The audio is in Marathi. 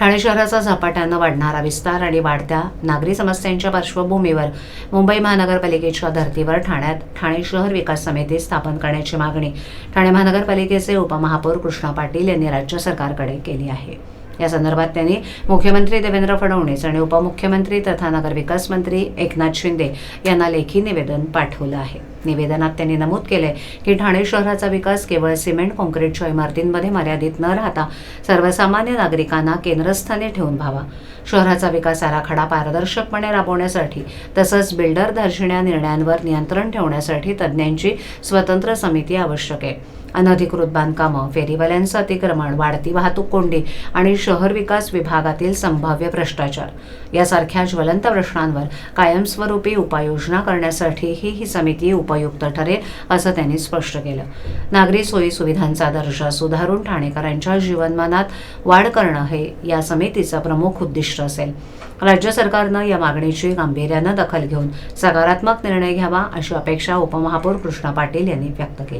ठाणे शहराचा झपाट्यानं वाढणारा विस्तार आणि वाढत्या नागरी समस्यांच्या पार्श्वभूमीवर मुंबई महानगरपालिकेच्या धर्तीवर ठाण्यात ठाणे शहर विकास समिती स्थापन करण्याची मागणी ठाणे महानगरपालिकेचे उपमहापौर कृष्णा पाटील यांनी राज्य सरकारकडे केली आहे. या संदर्भात त्यांनी मुख्यमंत्री देवेंद्र फडणवीस आणि उपमुख्यमंत्री तथा नगरविकास मंत्री एकनाथ शिंदे यांना लेखी निवेदन पाठवलं आहे. निवेदनात त्यांनी नमूद केले की ठाणे शहराचा विकास केवळ सिमेंट काँक्रीटच्या इमारतींमध्ये मर्यादित न राहता सर्वसामान्य नागरिकांना केंद्रस्थानी ठेवून व्हावा. शहराचा विकास आराखडा पारदर्शकपणे राबवण्यासाठी तसंच बिल्डर दर्शन्या निर्णयांवर नियंत्रण ठेवण्यासाठी तज्ज्ञांची स्वतंत्र समिती आवश्यक आहे. अनधिकृत बांधकामं फेरीवाल्यांचं अतिक्रमण वाढती वाहतूक कोंडी आणि शहर विकास विभागातील संभाव्य भ्रष्टाचार. यासारख्या ज्वलंत प्रश्नांवर कायमस्वरूपी उपाययोजना करण्यासाठीही ही समिती उपयुक्त ठरेल असं त्यांनी स्पष्ट केलं. नागरी सोयी सुविधांचा दर्जा सुधारून ठाणेकरांच्या जीवनमानात वाढ करणं हे या समितीचं प्रमुख उद्दिष्ट असेल. राज्य सरकारनं या मागणीची गांभीर्यानं दखल घेऊन सकारात्मक निर्णय घ्यावा अशी अपेक्षा उपमहापौर कृष्णा पाटील यांनी व्यक्त केली.